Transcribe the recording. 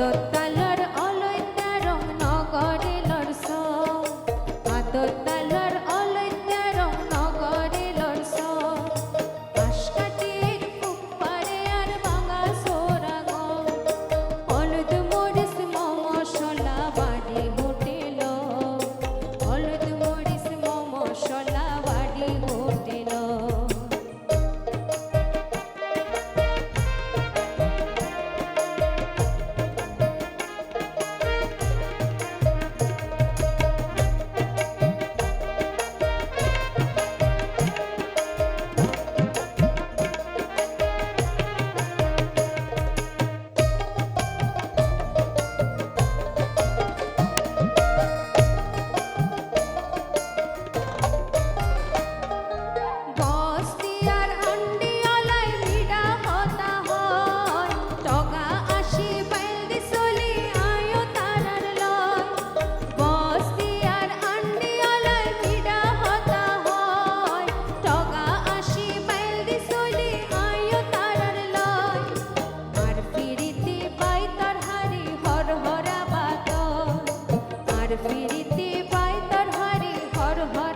আততালার অলৈত্যা রং নগরে লরস আততালার heart.